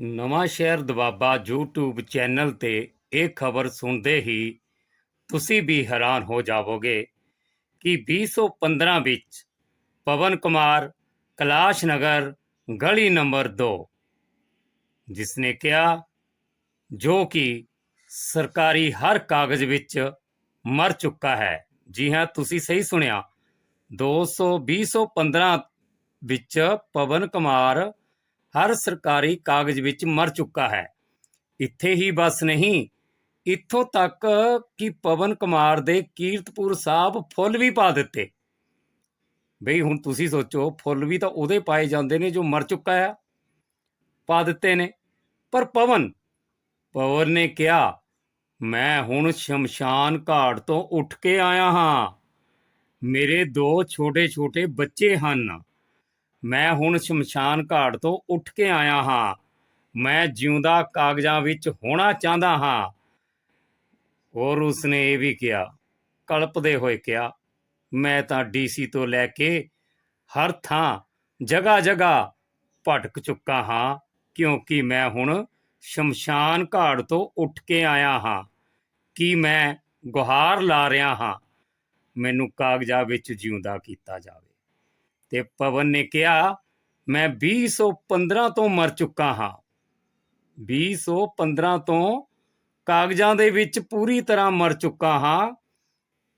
ਨਵਾਂ ਸ਼ਹਿਰ Doaba YouTube channel ਤੇ ਇਹ ਖਬਰ ਸੁਣਦੇ ਹੀ ਤੁਸੀਂ ਵੀ ਹੈਰਾਨ ਹੋ ਜਾਵੋਗੇ ਕਿ 2015 ਵਿੱਚ ਪਵਨ ਕੁਮਾਰ, ਕੈਲਾਸ਼ ਨਗਰ, ਗਲੀ ਨੰਬਰ 2 ਜਿਸਨੇ ਕਿਹਾ ਜੋ ਕਿ ਸਰਕਾਰੀ ਹਰ ਕਾਗਜ਼ ਵਿੱਚ ਮਰ ਚੁੱਕਾ ਹੈ। ਜੀ ਹਾਂ, ਤੁਸੀਂ ਸਹੀ ਸੁਣਿਆ। 200 2015 ਵਿੱਚ ਪਵਨ ਕੁਮਾਰ ਹਰ ਸਰਕਾਰੀ ਕਾਗਜ਼ ਵਿੱਚ ਮਰ ਚੁੱਕਾ ਹੈ। ਇੱਥੇ ਹੀ ਬਸ ਨਹੀਂ, ਇੱਥੋਂ ਤੱਕ ਕਿ ਪਵਨ ਕੁਮਾਰ ਦੇ ਕੀਰਤਪੁਰ ਸਾਹਿਬ ਫੁੱਲ ਵੀ ਪਾ ਦਿੱਤੇ। ਬਈ ਹੁਣ ਤੁਸੀਂ ਸੋਚੋ, ਫੁੱਲ ਵੀ ਤਾਂ ਉਹਦੇ ਪਾਏ ਜਾਂਦੇ ਨੇ ਜੋ ਮਰ ਚੁੱਕਾ ਆ। ਪਾ ਦਿੱਤੇ ਨੇ। ਪਰ ਪਵਨ ਪਵਨ ਨੇ ਕਿਹਾ, ਮੈਂ ਹੁਣ ਸ਼ਮਸ਼ਾਨ ਘਾਟ ਤੋਂ ਉੱਠ ਕੇ ਆਇਆ ਹਾਂ। ਮੇਰੇ ਦੋ ਛੋਟੇ-ਛੋਟੇ ਬੱਚੇ ਹਨ। ਮੈਂ ਹੁਣ ਸ਼ਮਸ਼ਾਨ ਘਾਟ ਤੋਂ ਉੱਠ ਕੇ ਆਇਆ ਹਾਂ। ਮੈਂ ਜਿਉਂਦਾ ਕਾਗਜ਼ਾਂ ਵਿੱਚ ਹੋਣਾ ਚਾਹੁੰਦਾ ਹਾਂ। ਔਰ ਉਸਨੇ ਇਹ ਵੀ ਕਿਹਾ ਕਲਪਦੇ ਹੋਏ ਕਿਹਾ, ਮੈਂ ਤਾਂ ਡੀਸੀ ਤੋਂ ਲੈ ਕੇ ਹਰ ਥਾਂ, ਜਗ੍ਹਾ ਜਗ੍ਹਾ ਭਟਕ ਚੁੱਕਾ ਹਾਂ, ਕਿਉਂਕਿ ਮੈਂ ਹੁਣ ਸ਼ਮਸ਼ਾਨ ਘਾਟ ਤੋਂ ਉੱਠ ਕੇ ਆਇਆ ਹਾਂ। ਕਿ ਮੈਂ ਗੁਹਾਰ ਲਾ ਰਿਹਾ ਹਾਂ? ਮੈਨੂੰ ਕਾਗਜ਼ਾਂ ਵਿੱਚ ਜਿਉਂਦਾ ਕੀਤਾ ਜਾਵੇ। ਤੇ ਪਵਨ ਨੇ ਕਿਹਾ, ਮੈਂ 2015 ਤੋਂ ਮਰ ਚੁੱਕਾ ਹਾਂ। 2015 ਤੋਂ ਕਾਗਜ਼ਾਂ ਦੇ ਵਿੱਚ ਪੂਰੀ ਤਰ੍ਹਾਂ ਮਰ ਚੁੱਕਾ ਹਾਂ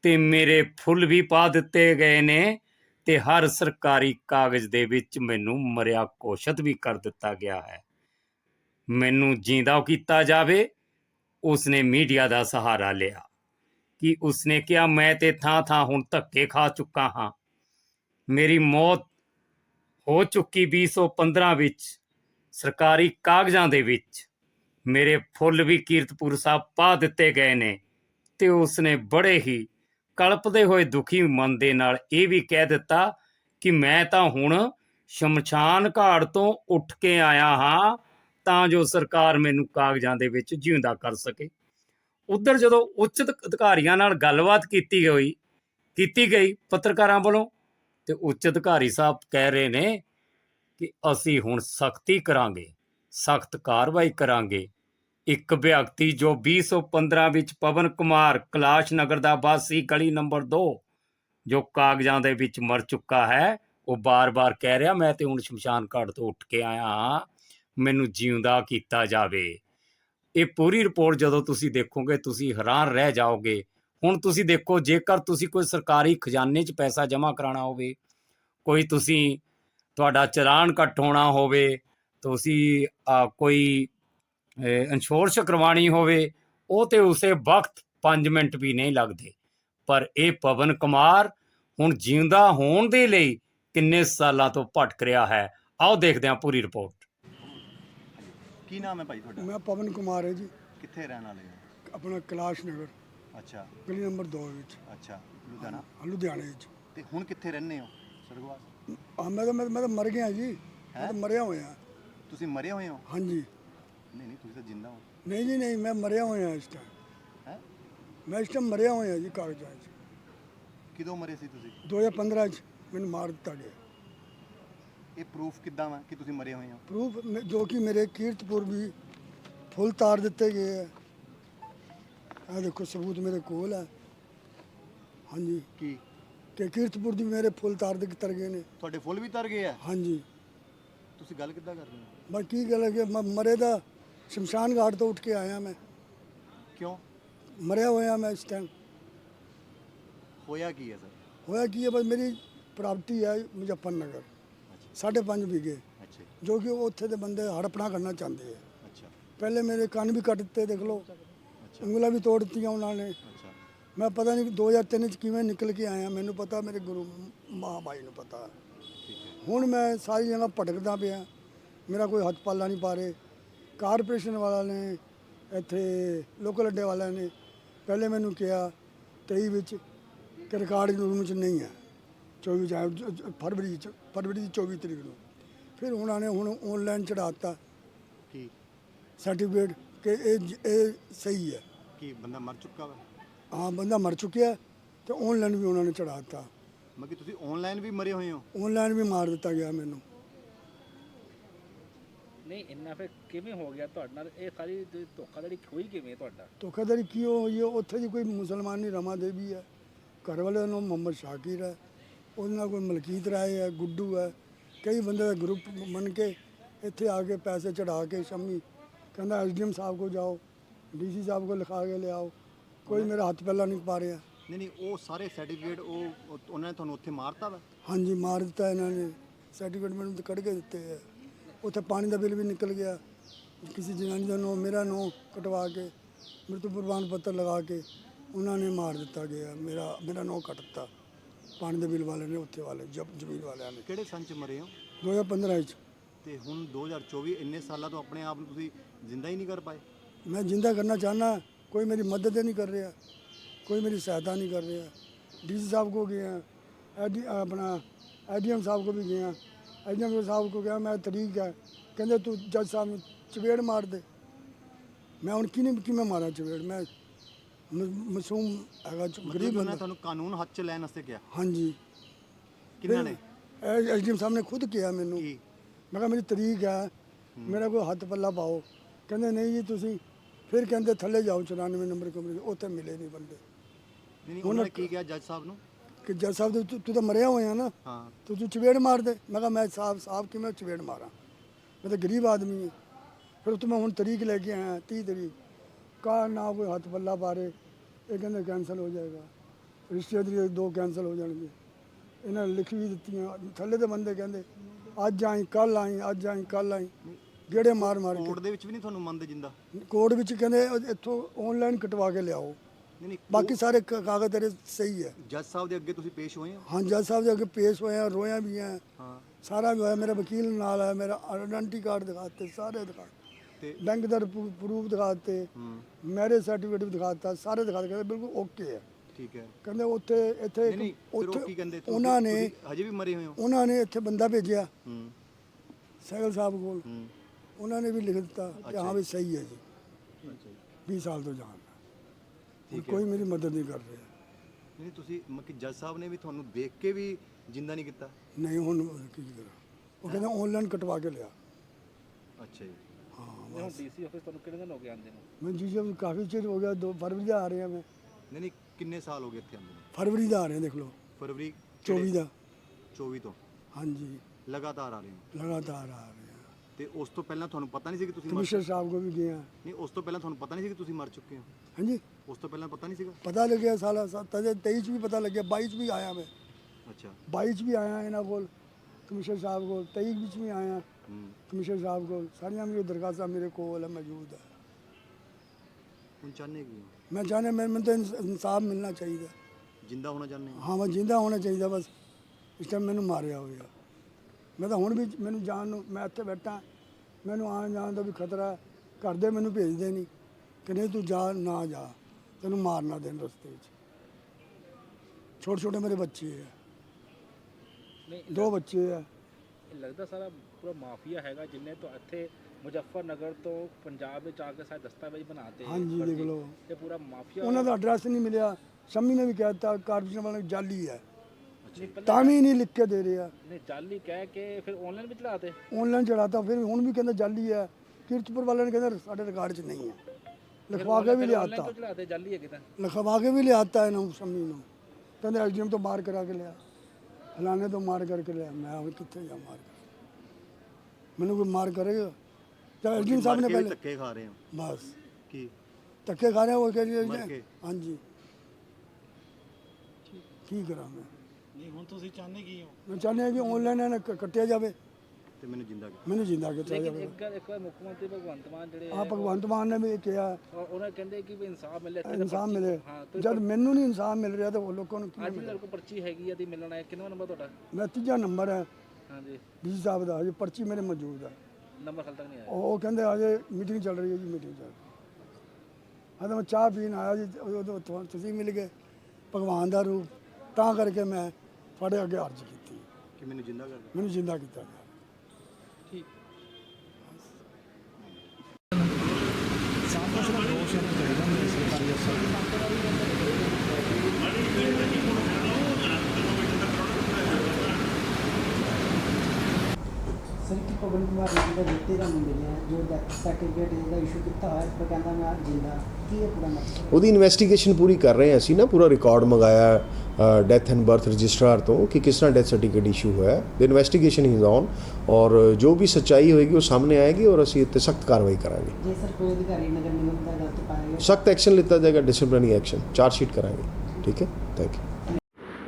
ਤੇ ਮੇਰੇ ਫੁੱਲ ਵੀ ਪਾ ਦਿੱਤੇ ਗਏ ਨੇ ਤੇ ਹਰ ਸਰਕਾਰੀ ਕਾਗਜ਼ ਦੇ ਵਿੱਚ ਮੈਨੂੰ ਮਰਿਆ ਘੋਸ਼ਿਤ ਵੀ ਕਰ ਦਿੱਤਾ ਗਿਆ ਹੈ। ਮੈਨੂੰ ਜਿੰਦਾ ਕੀਤਾ ਜਾਵੇ, ਉਸਨੇ ਮੀਡੀਆ ਦਾ ਸਹਾਰਾ ਲਿਆ। ਕਿ ਉਸਨੇ ਕਿਹਾ, ਮੈਂ ਤੇ ਥਾਂ ਥਾਂ ਹੁਣ ਧੱਕੇ ਖਾ ਚੁੱਕਾ ਹਾਂ। ਮੇਰੀ ਮੌਤ ਹੋ ਚੁੱਕੀ 2015 ਵਿੱਚ, ਸਰਕਾਰੀ ਕਾਗਜ਼ਾਂ ਦੇ ਵਿੱਚ। ਮੇਰੇ ਫੁੱਲ ਵੀ ਕੀਰਤਪੁਰ ਸਾਹਿਬ ਪਾ ਦਿੱਤੇ ਗਏ ਨੇ ਤੇ ਉਸਨੇ ਬੜੇ ਹੀ ਕਲਪਦੇ ਹੋਏ ਦੁਖੀ ਮਨ ਦੇ ਨਾਲ ਇਹ ਵੀ ਕਹਿ ਦਿੱਤਾ ਕਿ ਮੈਂ ਤਾਂ ਹੁਣ ਸ਼ਮਸ਼ਾਨ ਘਾਟ ਤੋਂ ਉੱਠ ਕੇ ਆਇਆ ਹਾਂ ਤਾਂ ਜੋ ਸਰਕਾਰ ਮੈਨੂੰ ਕਾਗਜ਼ਾਂ ਦੇ ਵਿੱਚ ਜਿਉਂਦਾ ਕਰ ਸਕੇ। ਉਧਰ ਜਦੋਂ ਉੱਚ ਅਧਿਕਾਰੀਆਂ ਨਾਲ ਗੱਲਬਾਤ ਕੀਤੀ ਗਈ ਕੀਤੀ ਗਈ ਪੱਤਰਕਾਰਾਂ ਵੱਲੋਂ ਤੇ ਉੱਚ ਅਧਿਕਾਰੀ ਸਾਹਿਬ ਕਹਿ ਰਹੇ ਨੇ ਕਿ ਅਸੀਂ ਹੁਣ ਸਖਤੀ ਕਰਾਂਗੇ, ਸਖਤ ਕਾਰਵਾਈ ਕਰਾਂਗੇ। ਇੱਕ ਵਿਅਕਤੀ ਜੋ 2015 ਵਿੱਚ ਪਵਨ ਕੁਮਾਰ ਕਲਾਸ਼ ਨਗਰ ਦਾ ਵਾਸੀ, ਗਲੀ ਨੰਬਰ 2 ਜੋ ਕਾਗਜ਼ਾਂ ਦੇ ਵਿੱਚ ਮਰ ਚੁੱਕਾ ਹੈ, ਉਹ ਬਾਰ-ਬਾਰ ਕਹਿ ਰਿਹਾ, ਮੈਂ ਤੇ ਹੁਣ ਸ਼ਮਸ਼ਾਨ ਘਾਟ ਤੋਂ ਉੱਠ ਕੇ ਆਇਆ ਹਾਂ, ਮੈਨੂੰ ਜਿਉਂਦਾ ਕੀਤਾ ਜਾਵੇ। ਇਹ ਪੂਰੀ ਰਿਪੋਰਟ ਜਦੋਂ ਤੁਸੀਂ ਦੇਖੋਗੇ, ਤੁਸੀਂ ਹੈਰਾਨ ਰਹਿ ਜਾਓਗੇ ਹੁਣ ਤੁਸੀਂ ਦੇਖੋ ਜੇਕਰ ਤੁਸੀਂ ਕੋਈ ਸਰਕਾਰੀ ਖਜ਼ਾਨੇ 'ਚ ਪੈਸਾ ਜਮ੍ਹਾਂ ਕਰਾਉਣਾ ਹੋਵੇ ਕੋਈ ਤੁਸੀਂ ਤੁਹਾਡਾ ਚਲਾਨ ਕੱਟ ਹੋਣਾ ਹੋਵੇ ਤੁਸੀਂ ਕੋਈ ਇੰਸ਼ੋਰੈਂਸ ਕਰਵਾਣੀ ਹੋਵੇ ਉਹ ਤੇ ਉਸੇ ਵਕਤ 5 ਮਿੰਟ ਵੀ ਨਹੀਂ ਲੱਗਦੇ। ਪਰ ਇਹ ਪਵਨ ਕੁਮਾਰ ਹੁਣ ਜਿਉਂਦਾ ਹੋਣ ਦੇ ਲਈ ਕਿੰਨੇ ਸਾਲਾਂ ਤੋਂ ਭਟਕ ਰਿਹਾ ਹੈ। ਆਓ ਦੇਖਦੇ ਹਾਂ ਪੂਰੀ ਰਿਪੋਰਟ। ਕੀ ਨਾਮ ਹੈ ਭਾਈ ਤੁਹਾਡਾ? ਮੈਂ ਪਵਨ ਕੁਮਾਰ ਹੈ ਜੀ। ਕਿੱਥੇ ਰਹਿਣ ਵਾਲੇ ਹੋ? ਆਪਣਾ ਕੈਲਾਸ਼ ਨਗਰ। ਅੱਛਾ। ਗਲੀ ਨੰਬਰ 2 ਵਿੱਚ। ਅੱਛਾ ਲੁਧਿਆਣਾ। ਲੁਧਿਆਣੇ ਵਿੱਚ। ਤੇ ਹੁਣ ਕਿੱਥੇ ਰਹਿੰਦੇ ਹੋ ਸਰਗਵਾਸ ਆ ਮੈਂ ਤਾਂ ਮੈਂ ਮੈਂ ਤਾਂ ਮਰ ਗਿਆ ਜੀ। ਮੈਂ? ਤਾਂ ਮਰਿਆ ਹੋਇਆ। ਤੁਸੀਂ ਮਰੇ ਹੋਏ ਹੋ? ਹਾਂਜੀ। ਨਹੀਂ ਨਹੀਂ ਤੁਸੀਂ ਤਾਂ ਜਿੰਦਾ ਹੋ। ਨਹੀਂ ਜੀ ਨਹੀਂ ਮੈਂ ਮਰਿਆ ਹੋਇਆ ਇਸ ਟਾਈਮ ਹੈ? ਮੈਂ ਇਸ ਟਾਈਮ ਮਰਿਆ ਹੋਇਆ ਜੀ ਕਾਗਜ਼ਾਂ 'ਚ ਕਿਦੋਂ ਮਰੇ ਸੀ ਤੁਸੀਂ? 2015 'ਚ ਮੈਨੂੰ ਮਾਰ ਦਿੱਤਾ ਗਿਆ। ਇਹ ਪ੍ਰੂਫ ਕਿੱਦਾਂ ਵਾ ਕਿ ਤੁਸੀਂ ਮਰੇ ਹੋਏ ਹੋ? ਪ੍ਰੂਫ ਜੋ ਕਿ ਮੇਰੇ ਕੀਰਤਪੁਰ ਵੀ ਫੁੱਲ ਤਾਰ ਦਿੱਤੇ ਗਏ ਹੈ ਆ ਦੇਖੋ ਸਬੂਤ ਮੇਰੇ ਕੋਲ ਹੈ। ਹਾਂਜੀ। ਕੀ? ਕਿ ਕੀਰਤਪੁਰ ਦੀ ਮੇਰੇ ਫੁੱਲ ਤਾਰ ਦੇ ਤਰ ਗਏ ਨੇ। ਤੁਹਾਡੇ ਫੁੱਲ ਵੀ ਤਰ ਗਏ ਆ? ਹਾਂਜੀ। ਤੁਸੀਂ ਗੱਲ ਕਿੱਦਾਂ ਕਰ ਰਹੇ ਹੋ? ਬਸ ਕੀ ਗੱਲ ਹੈ ਕਿ ਮੈਂ ਮਰੇ ਦਾ ਸ਼ਮਸ਼ਾਨ ਘਾਟ ਤੋਂ ਉੱਠ ਕੇ ਆਇਆ ਮੈਂ। ਕਿਉਂ? ਮਰਿਆ ਹੋਇਆ ਮੈਂ ਇਸ ਟਾਈਮ ਹੋਇਆ ਕੀ ਹੈ ਸਰ? ਹੋਇਆ ਕੀ ਹੈ? ਬਸ ਮੇਰੀ ਪ੍ਰਾਪਰਟੀ ਹੈ ਮੁਜ਼ੱਫਰਨਗਰ। ਸਾਢੇ ਪੰਜ ਵਿਗੇ। ਅੱਛਾ। ਜੀ, ਕਿ ਉੱਥੇ ਦੇ ਬੰਦੇ ਹੜਪਣਾ ਕਰਨਾ ਚਾਹੁੰਦੇ ਆ। ਅੱਛਾ। ਪਹਿਲੇ ਮੇਰੇ ਕੰਨ ਵੀ ਕੱਟ ਦਿੱਤੇ ਦੇਖ ਲਓ। ਉਂਗਲਾਂ ਵੀ ਤੋੜ ਦਿੱਤੀਆਂ ਉਹਨਾਂ ਨੇ। ਅੱਛਾ। ਮੈਂ ਪਤਾ ਨਹੀਂ 2003 ਚ ਕਿਵੇਂ ਨਿਕਲ ਕੇ ਆਇਆ ਮੈਨੂੰ ਪਤਾ ਮੇਰੇ ਗੁਰੂ ਮਾਂ ਬਾਈ ਨੂੰ ਪਤਾ। ਠੀਕ ਹੁਣ ਮੈਂ ਸਾਰੀ ਜਗ੍ਹਾ ਭਟਕਦਾ ਪਿਆ ਮੇਰਾ ਕੋਈ ਹੱਥ ਪੱਲਾ ਨਹੀਂ ਪਾ ਰਹੇ ਕਾਰਪੋਰੇਸ਼ਨ ਵਾਲਾ ਨੇ ਇੱਥੇ ਲੋਕਲ ਅੱਡੇ ਵਾਲਿਆਂ ਨੇ ਪਹਿਲੇ ਮੈਨੂੰ ਕਿਹਾ 23 ਵਿੱਚ ਕਿ ਰਿਕਾਰਡ ਰੂਮ ਚ ਨਹੀਂ ਹੈ 24 ਜਾਂ ਫਰਵਰੀ ਚ ਫਰਵਰੀ ਦੀ 24 ਤਰੀਕ ਨੂੰ। ਫਿਰ ਉਹਨਾਂ ਨੇ ਹੁਣ ਆਨਲਾਈਨ ਚੜਾਤਾ ਕੀ? ਸਰਟੀਫਿਕੇਟ ਕਿ ਇਹ ਇਹ ਸਹੀ ਹੈ। ਕੀ ਬੰਦਾ ਮਰ ਚੁੱਕਾ ਵਾ? ਹਾਂ ਬੰਦਾ ਮਰ ਚੁੱਕਿਆ ਤੇ ਆਨਲਾਈਨ ਵੀ ਉਹਨਾਂ ਨੇ ਚੜਾਤਾ ਮਤਲਬ ਕਿ ਤੁਸੀਂ ਆਨਲਾਈਨ ਵੀ ਮਰੇ ਹੋਏ ਹੋ? ਆਨਲਾਈਨ ਵੀ ਮਾਰ ਦਿੱਤਾ ਗਿਆ ਮੈਨੂੰ। ਨਹੀਂ ਇੰਨਾ ਫਿਰ ਕਿਵੇਂ ਹੋ ਗਿਆ ਤੁਹਾਡੇ ਨਾਲ? ਇਹ ਸਾਰੀ ਜਿਹੜੀ ਧੋਖਾਧੜੀ ਹੋਈ ਕਿਵੇਂ ਤੁਹਾਡਾ? ਧੋਖਾਧੜੀ ਕਿਉਂ ਹੋਈ ਹੈ? ਉੱਥੇ ਜੀ ਕੋਈ ਮੁਸਲਮਾਨ ਨਹੀਂ ਰਮਾ ਦੇਵੀ ਹੈ। ਘਰ ਵਾਲੇ ਦਾ ਨਾਮ ਮੁਹੰਮਦ ਸ਼ਾਕਿਰ ਹੈ। ਉਹਦੇ ਨਾਲ ਕੋਈ ਮਲਕੀਤ ਰਾਏ ਹੈ ਗੁੱਡੂ ਹੈ। ਕਈ ਬੰਦੇ ਦਾ ਗਰੁੱਪ ਬਣ ਕੇ ਇੱਥੇ ਆ ਕੇ ਪੈਸੇ ਚੜਾ ਕੇ ਸ਼ਮੀ ਕਹਿੰਦਾ ਐਸਡੀਐਮ ਸਾਹਿਬ ਕੋ ਜਾਓ। ਡੀਸੀ ਸਾਹਿਬ ਕੋ ਲਿਖਾ ਕੇ ਲਿਆਓ। ਕੋਈ ਮੇਰਾ ਹੱਥ ਪਹਿਲਾਂ ਨਹੀਂ ਪਾ ਰਿਹਾ। ਨਹੀਂ ਨਹੀਂ ਉਹ ਸਾਰੇ ਸਰਟੀਫਿਕੇਟ ਉਹ ਉਹ- ਉਹਨਾਂ ਨੇ ਤੁਹਾਨੂੰ ਉੱਥੇ ਮਾਰਤਾ ਵਾ? ਹਾਂਜੀ ਮਾਰ ਦਿੱਤਾ ਇਹਨਾਂ ਨੇ। ਸਰਟੀਫਿਕੇਟ ਮੈਨੂੰ ਤਾਂ ਕੱਢ ਕੇ ਦਿੱਤੇ ਹੈ ਉੱਥੇ ਪਾਣੀ ਦਾ ਬਿੱਲ ਵੀ ਨਿਕਲ ਗਿਆ। ਕਿਸੇ ਜਨਾਨੀ ਦਾ ਨੋ ਮੇਰਾ ਨੋ ਕਟਵਾ ਕੇ ਮ੍ਰਿਤੂ ਪ੍ਰਮਾਣ ਪੱਤਰ ਲਗਾ ਕੇ ਉਹਨਾਂ ਨੇ ਮਾਰ ਦਿੱਤਾ ਗਿਆ। ਮੇਰਾ ਮੇਰਾ ਨੋ ਕੱਟ ਦਿੱਤਾ। ਪਾਣੀ ਦੇ ਬਿੱਲ ਵਾਲੇ ਨੇ ਉੱਥੇ ਵਾਲੇ ਜਬ ਜ਼ਮੀਨ ਵਾਲਿਆਂ ਨੇ। ਕਿਹੜੇ ਸੰਨ ਚ ਮਰੇ ਹੋ? 2015 ਵਿੱਚ। ਤੇ ਹੁਣ 2024 ਇੰਨੇ ਸਾਲਾਂ ਤੋਂ ਆਪਣੇ ਆਪ ਨੂੰ ਤੁਸੀਂ ਜ਼ਿੰਦਾ ਹੀ ਨਹੀਂ ਕਰ ਪਾਏ? ਮੈਂ ਜਿੰਦਾ ਕਰਨਾ ਚਾਹਨਾ ਕੋਈ ਮੇਰੀ ਮਦਦ ਨਹੀਂ ਕਰ ਰਿਹਾ ਕੋਈ ਮੇਰੀ ਸਹਾਇਤਾ ਨਹੀਂ ਕਰ ਰਿਹਾ। ਡੀਸੀ ਸਾਹਿਬ ਕੋ ਗਿਆ ਐਡੀ ਆਪਣਾ ਐਡੀਐਮ ਸਾਹਿਬ ਕੋ ਵੀ ਗਿਆ। ਐਡੀਐਮ ਸਾਹਿਬ ਕੋ ਗਿਆ ਮੈਂ ਤਰੀਕ ਹੈ ਕਹਿੰਦੇ ਤੂੰ ਜੱਜ ਸਾਹਿਬ ਨੂੰ ਚਪੇੜ ਮਾਰ ਦੇ। ਮੈਂ ਹੁਣ ਕਿਨੇ ਕਿਵੇਂ ਮਾਰਾਂ ਚਪੇੜ? ਮੈਂ ਮਾਸੂਮ ਹੈਗਾ ਗਰੀਬ ਬੰਦਾ। ਤੁਹਾਨੂੰ ਕਾਨੂੰਨ ਹੱਥ ਚ ਲੈਣ ਵਾਸਤੇ ਕਿਹਾ? ਹਾਂਜੀ। ਕਿੰਨਾ ਨੇ? ਐਡੀਐਮ ਸਾਹਿਬ ਨੇ ਖੁਦ ਕਿਹਾ ਮੈਨੂੰ। ਮੈਂ ਕਿਹਾ ਮੇਰੀ ਤਰੀਕ ਹੈ। ਮੇਰਾ ਕੋਈ ਹੱਥ ਪੱਲਾ ਪਾਓ। ਕਹਿੰਦੇ ਨਹੀਂ ਜੀ ਤੁਸੀਂ ਫਿਰ ਕਹਿੰਦੇ ਥੱਲੇ ਜਾਓ 94 ਨੰਬਰ ਕਮਰੇ 'ਚ ਉੱਥੇ ਮਿਲੇ ਨਹੀਂ ਬੰਦੇ। ਨਹੀਂ ਉਹਨਾਂ ਨੇ ਕੀ ਕਿਹਾ ਜੱਜ ਸਾਹਿਬ ਨੂੰ? ਕਿ ਜੱਜ ਸਾਹਿਬ ਦੇ ਤੂੰ ਤੂੰ ਤਾਂ ਮਰਿਆ ਹੋਇਆ ਨਾ। ਹਾਂ। ਤੂੰ ਤੂੰ ਚਵੇੜ ਮਾਰ ਦੇ। ਮੈਂ ਕਿਹਾ ਮੈਂ ਸਾਹਿਬ ਸਾਹਿਬ ਕਿਵੇਂ ਚਵੇੜ ਮਾਰਾਂ? ਮੈਂ ਤਾਂ ਗਰੀਬ ਆਦਮੀ ਹਾਂ। ਫਿਰ ਉੱਥੇ ਮੈਂ ਹੁਣ ਤਰੀਕ ਲੈ ਕੇ ਆਇਆ 30 ਤਰੀਕ। ਕਾ ਨਾ ਕੋਈ ਹੱਥ ਪੱਲਾ ਪਾਰੇ ਇਹ ਕਹਿੰਦੇ ਕੈਂਸਲ ਹੋ ਜਾਏਗਾ। ਰਿਸ਼ਤੇਦਾਰੀ ਦੇ ਦੋ ਕੈਂਸਲ ਹੋ ਜਾਣਗੇ। ਇਹਨਾਂ ਨੇ ਲਿਖ ਵੀ ਦਿੱਤੀਆਂ। ਥੱਲੇ ਦੇ ਬੰਦੇ ਕਹਿੰਦੇ ਅੱਜ ਆਈ ਕੱਲ ਆਈ ਅੱਜ ਆਈ ਕੱਲ ਆਈ। ਗੇੜੇ ਮਾਰ ਮਾਰ ਕੋਰਟ ਦੇ ਵਿੱਚ ਵੀ ਨਹੀਂ ਤੁਹਾਨੂੰ ਮੰਨਦੇ ਜਿੰਦਾ? ਕੇ ਕੋਰਟ ਵਿੱਚ ਕਹਿੰਦੇ ਇੱਥੋਂ ਆਨਲਾਈਨ ਕਟਵਾ ਕੇ ਲਿਆਓ। ਨਹੀਂ ਨਹੀਂ ਬਾਕੀ ਸਾਰੇ ਕ- ਕਾਗਜ਼ ਤੇਰੇ ਸਹੀ ਹੈ। ਜੱਜ ਸਾਹਿਬ ਦੇ ਅੱਗੇ ਤੁਸੀਂ ਪੇਸ਼ ਹੋਏ ਹੋ? ਹਾਂ ਜੱਜ ਸਾਹਿਬ ਦੇ ਅੱਗੇ ਪੇਸ਼ ਹੋਇਆ ਰੋਇਆ ਵੀ ਹੈ। ਹਾਂ। ਸਾਰਾ ਵੀ ਹੋਇਆ ਮੇਰਾ ਵਕੀਲ ਨਾਲ ਹੈ ਮੇਰਾ ਆਇਡੈਂਟੀ ਕਾਰਡ ਦਿਖਾਤੇ ਸਾਰੇ ਦਿਖਾ ਤੇ ਬੈਂਕ ਦਾ ਪ੍ਰੂਫ ਦਿਖਾਤੇ ਹੂੰ। ਮੈਰਿਜ ਸਰਟੀਫਿਕੇਟ ਵੀ ਦਿਖਾਤਾ ਸਾਰੇ ਦਿਖਾ ਕੇ ਕਹਿੰਦੇ ਬਿਲਕੁਲ ਓਕੇ ਹੈ। ਠੀਕ ਹੈ। ਕਹਿੰਦੇ ਉੱਥੇ ਇੱਥੇ ਨਹੀਂ ਨਹੀਂ ਇੱਕ- ਫਿਰ ਉਹ ਕੀ ਕਹਿੰਦੇ? ਤੁਸੀਂ- ਉਹਨਾਂ ਨੇ ਤੁਸੀਂ ਹਜੇ ਵੀ ਮਰੇ ਹੋਏ ਹੋ? ਉਹਨਾਂ ਨੇ ਇੱਥੇ ਬੰਦਾ ਭੇਜਿਆ। ਹੂੰ। ਸਹਿਗਲ ਸਾਹਿਬ ਕੋਲ। ਹੂੰ। ਉਹਨਾਂ ਨੇ ਵੀ ਲਿਖ ਦਿੱਤਾ ਕਿ ਹਾਂ ਵੀ ਸਹੀ ਹੈ ਜੀ। ਅੱਛਾ ਜੀ। 20 ਸਾਲ ਤੋਂ ਜਾਣ। ਕੋਈ ਮੇਰੀ ਮਦਦ ਨਹੀਂ ਕਰ ਰਿਹਾ। ਨਹੀਂ ਤੁਸੀਂ ਮਤਲਬ ਕਿ ਜੱਜ ਸਾਹਿਬ ਨੇ ਵੀ ਤੁਹਾਨੂੰ ਦੇਖ ਕੇ ਵੀ ਜਿੰਦਾ ਨਹੀਂ ਕੀਤਾ? ਨਹੀਂ ਹੁਣ ਕੀ ਕਰਾਂ। ਉਹ ਕਹਿੰਦੇ ਆਨਲਾਈਨ ਕਟਵਾ ਕੇ ਲਿਆ। ਅੱਛਾ ਜੀ। ਹਾਂ ਹੁਣ ਡੀਸੀ ਆਫਿਸ ਤੁਹਾਨੂੰ ਕਿੰਨੇ ਦਿਨ ਹੋ ਗਏ ਆਂਦੇ ਨੂੰ? ਮੈਂ ਜੀ ਜੀ ਕਾਫੀ ਚਿਰ ਹੋ ਗਿਆ ਦੋ ਫਰਵਰੀ ਦਾ ਆ ਰਿਹਾ ਮੈਂ। ਨਹੀਂ ਨਹੀਂ ਕਿੰਨੇ ਸਾਲ ਹੋ ਗਏ ਇੱਥੇ ਆਉਂਦੇ ਨੂੰ? ਫਰਵਰੀ ਦਾ ਆ ਰਿਹਾ ਦੇਖ ਲਓ। ਫਰਵਰੀ 24 ਦਾ। 24 ਤੋਂ? ਹਾਂਜੀ। ਲਗਾਤਾਰ ਆ ਰਹੇ ਹੋ ਲਗਾਤਾਰ ਆ ਰਿਹਾ ਤੇ ਉਸ ਤੋਂ ਪਹਿਲਾਂ ਤੁਹਾਨੂੰ ਪਤਾ ਨਹੀਂ ਸੀ ਕਿ ਤੁਸੀਂ ਮਰ ਕਮਿਸ਼ਨਰ ਸਾਹਿਬ ਕੋ ਵੀ ਗਿਆ ਨਹੀਂ ਉਸ ਤੋਂ ਪਹਿਲਾਂ ਤੁਹਾਨੂੰ ਪਤਾ ਨਹੀਂ ਸੀ ਕਿ ਤੁਸੀਂ ਮਰ ਚੁੱਕੇ ਹੋ? ਹਾਂਜੀ। ਉਸ ਤੋਂ ਪਹਿਲਾਂ ਪਤਾ ਨਹੀਂ ਸੀਗਾ? ਪਤਾ ਲੱਗਿਆ ਸਾਲਾ ਤਜੇ 23 ਚ ਵੀ ਪਤਾ ਲੱਗਿਆ 22 ਚ ਵੀ ਆਇਆ ਮੈਂ। ਅੱਛਾ। 22 ਚ ਵੀ ਆਇਆ ਇਹਨਾਂ ਕੋਲ ਕਮਿਸ਼ਨਰ ਸਾਹਿਬ ਕੋਲ 23 ਵਿੱਚ ਵੀ ਆਇਆ। ਹੂੰ। ਕਮਿਸ਼ਨਰ ਸਾਹਿਬ ਕੋਲ ਸਾਰੀਆਂ ਮੇਰੀ ਦਰਖਾਸਤਾਂ ਮੇਰੇ ਕੋਲ ਹੈ ਮੌਜੂਦ ਹੈ ਹੁਣ ਚਾਹੁੰਦੇ ਕੀ ਹੋ? ਮੈਂ ਚਾਹੁੰਦਾ ਮੈਂ ਮੈਨੂੰ ਤਾਂ ਇਨਸ- ਇਨਸਾਫ ਮਿਲਣਾ ਚਾਹੀਦਾ। ਜਿੰਦਾ ਹੋਣਾ ਚਾਹੁੰਦੇ ਹੋ? ਹਾਂ ਮੈਂ ਜਿੰਦਾ ਹੋਣਾ ਚਾਹੀਦਾ ਬਸ। ਇਸ ਟਾਈਮ ਮੈਨੂੰ ਮਾਰਿਆ ਹੋਇਆ। ਮੈਂ ਤਾਂ ਹੁਣ ਵੀ ਮੈਨੂੰ ਜਾਣ ਨੂੰ ਮੈਂ ਇੱਥੇ ਬੈਠਾ ਮੈਨੂੰ ਆਉਣ ਜਾਣ ਦਾ ਵੀ ਖਤਰਾ ਹੈ ਘਰ ਦੇ ਮੈਨੂੰ ਭੇਜਦੇ ਨਹੀਂ ਕਿ ਨਹੀਂ ਤੂੰ ਜਾ ਨਾ ਜਾ ਤੈਨੂੰ ਮਾਰ ਨਾ ਦੇਣ ਰਸਤੇ ਵਿੱਚ। ਛੋਟੇ ਛੋਟੇ ਮੇਰੇ ਬੱਚੇ ਹੈ ਨਹੀਂ ਦੋ ਬੱਚੇ ਹੈ ਲੱਗਦਾ ਸਾਰਾ ਪੂਰਾ ਮਾਫੀਆ ਹੈਗਾ ਜਿੰਨੇ ਤੋਂ ਇੱਥੇ ਮੁਜ਼ੱਫਰਨਗਰ ਤੋਂ ਪੰਜਾਬ ਵਿੱਚ ਆ ਕੇ ਸਾਰੇ ਦਸਤਾਵੇਜ਼ ਬਣਾਤੇ ਹਾਂਜੀ, ਦੇਖ ਲਓ। ਇਹ ਪੂਰਾ ਮਾਫੀਆ ਉਹਨਾਂ ਦਾ ਐਡਰੈਸ ਨਹੀਂ ਮਿਲਿਆ। ਸ਼ੰਮੀ ਨੇ ਵੀ ਕਹਿ ਦਿੱਤਾ ਕਾਰਪੋਰੇਸ਼ਨ ਵਾਲੇ ਜਾਲੀ ਹੈ। ਤਾਂ ਵੀ ਨਹੀਂ ਲਿਖ ਕੇ ਦੇ ਰਿਹਾ। ਨਹੀਂ ਜਾਲੀ ਕਹਿ ਕੇ ਫਿਰ ਆਨਲਾਈਨ ਵੀ ਚੜਾਤੇ ਆਨਲਾਈਨ ਚੜਾਤਾ ਫਿਰ ਹੁਣ ਵੀ ਕਹਿੰਦਾ ਜਾਲੀ ਹੈ। ਕਿਰਤਪੁਰ ਵਾਲਿਆਂ ਨੇ ਕਹਿੰਦਾ ਸਾਡੇ ਰਿਕਾਰਡ 'ਚ ਨਹੀਂ ਹੈ। ਲਿਖਵਾ ਕੇ ਵੀ ਲਿਆਤਾ। ਚੜਾਤੇ ਜਾਲੀ ਲਿਖਵਾ ਕੇ ਵੀ ਲਿਆਤਾ ਇਹਨੂੰ ਸ਼ੰਮੀ ਨੂੰ। ਕਹਿੰਦੇ ਐਸਡੀਐਮ ਤੋਂ ਮਾਰ ਕਰਾ ਕੇ ਲਿਆ। ਫਲਾਣੇ ਤੋਂ ਮਾਰ ਕਰਕੇ ਲਿਆ। ਮੈਂ ਹੁਣ ਕਿੱਥੇ ਜਾ ਮਾਰ ਮੈਨੂੰ ਕੋਈ ਮਾਰ ਕਰੇਗਾ ਤਾਂ ਐਸਡੀਐਮ ਸਾਹਿਬ ਨੇ ਪਹਿਲੇ ਧੱਕੇ ਖਾ ਰਹੇ ਹੋ? ਬਸ। ਕੀ? ਧੱਕੇ ਖਾ ਰਹੇ ਕਹਿੰਦੇ ਕੇ? ਹਾਂਜੀ। ਕੀ ਕਰਾਂ ਮੈਂ? ਨਹੀਂ ਹੁਣ ਤੁਸੀਂ ਚਾਹੁੰਦੇ ਕੀ ਹੋ? ਮੈਂ ਚਾਹੁੰਦਾ ਕਿ ਆਨਲਾਈਨ ਇਹਨਾਂ ਕ- ਕੱਟਿਆ ਜਾਵੇ। ਤੇ ਮੈਨੂੰ ਜਿੰਦਾ ਕਰ। ਮੈਨੂੰ ਜਿੰਦਾ ਕੀਤਾ ਲੇਕਿਨ ਜਾਵੇ। ਇੱਕ ਗੱਲ ਇੱਕ ਵਾਰ ਮੁੱਖ ਮੰਤਰੀ ਭਗਵੰਤ ਮਾਨ ਜਿਹੜੇ ਆ ਭਗਵੰਤ ਮਾਨ ਨੇ ਵੀ ਕਿਹਾ। ਉਹ- ਉਹਨਾਂ ਕਹਿੰਦੇ ਕਿ ਵੀ ਇਨਸਾਫ ਮਿਲੇ ਇੱਥੇ ਤਾਂ ਮਿਲੇ। ਹਾਂ ਤੇ ਜਦ ਮੈਨੂੰ ਨਹੀਂ ਇਨਸਾਫ ਮਿਲ ਰਿਹਾ ਤਾਂ ਉਹ ਲੋਕਾਂ ਨੂੰ ਕਿਵੇਂ ਅੱਜ ਵੀ ਪਰਚੀ ਹੈਗੀ ਆ ਦੀ ਮਿਲਣਾ ਹੈ ਕਿੰਨਾ ਨੰਬਰ ਤੁਹਾਡਾ? ਮੈਂ ਤੀਜਾ ਨੰਬਰ ਹੈ ਹਾਂਜੀ। ਡੀ ਸਾਹਿਬ ਦਾ ਹਜੇ ਪਰਚੀ ਮੇਰੇ ਮੌਜੂਦ ਹੈ ਨੰਬਰ ਹਾਲ ਤੱਕ ਨਹੀਂ ਆਇਆ। ਉਹ ਉਹ ਕਹਿੰਦੇ ਹਜੇ ਮੀਟਿੰਗ ਚੱਲ ਰਹੀ ਹੈ ਜੀ ਮੀਟਿੰਗ ਚੱਲ ਰਹੀ ਹੈ। ਹਾਂ ਤਾਂ ਮੈਂ ਚਾਹ ਪੀਣ ਆਇਆ ਜੀ ਉਦੋਂ ਉਦੋਂ ਤੁਹਾ- ਤੁਸੀਂ ਮਿਲ ਗਏ। ਭਗਵਾਨ ਦਾ ਰੂਪ। ਤਾਂ ਕਰਕੇ ਮੈਂ ਤੁਹਾਡੇ ਅੱਗੇ ਅਰਜ਼ ਕੀਤੀ। ਕਿ ਮੈਨੂੰ ਜਿੰਦਾ ਕਰ ਮੈਨੂੰ ਜਿੰਦਾ ਕੀਤਾ ਗਿਆ। ਠੀਕ। ਸਾਹਮਣੇ ਸਿਰਫ ਦੋ ਸ਼ਬਦ ਚਾਹੀਦਾ ਮੇਰੇ ਸਰਕਾਰੀ ਅਫਸਰ ਪਵਨ ਕੁਮਾਰ ਜੀ ਦਾ ਦਿੱਤੇ ਦਾ ਮੁੰਡੇ ਨੇ ਜੋ ਡੈਥ ਸਰਟੀਫਿਕੇਟ ਦਾ ਇਸ਼ੂ ਕੀਤਾ ਹੋਇਆ ਪਰ ਕਹਿੰਦਾ ਮੈਂ ਜਿੰਦਾ ਕੀ ਹੈ ਪੂਰਾ ਮਸਲਾ ਉਹਦੀ ਇਨਵੈਸਟੀਗੇਸ਼ਨ ਪੂਰੀ ਕਰ ਰਹੇ ਹਾਂ ਅਸੀਂ ਨਾ ਪੂਰਾ ਰਿਕਾਰਡ ਮੰਗਾਇਆ ਡੈਥ ਐਂਡ ਬਰਥ ਰਜਿਸਟਰਾਰ ਤੋਂ ਕਿ ਕਿਸ ਤਰ੍ਹਾਂ ਡੈਥ ਸਰਟੀਫਿਕੇਟ ਇਸ਼ੂ ਹੋਇਆ ਦ ਇਨਵੈਸਟੀਗੇਸ਼ਨ ਇਜ਼ ਔਨ ਔਰ ਜੋ ਵੀ ਸੱਚਾਈ ਹੋਏਗੀ ਉਹ ਸਾਹਮਣੇ ਆਏਗੀ ਔਰ ਅਸੀਂ ਇੱਥੇ ਸਖਤ ਕਾਰਵਾਈ ਕਰਾਂਗੇ। ਜੇ ਸਰ ਕੋਈ ਅਧਿਕਾਰੀ ਨਗਰ ਨਿਗਮ ਦਾ ਗਲਤ ਪਾਇਆ ਸਖਤ ਐਕਸ਼ਨ ਲਿੱਤਾ ਜਾਏਗਾ ਡਿਸਪਲਿਨਰੀ ਐਕਸ਼ਨ ਚਾਰਜ ਸ਼ੀਟ ਕਰਾਂਗੇ। ਠੀਕ ਹੈ? Thank you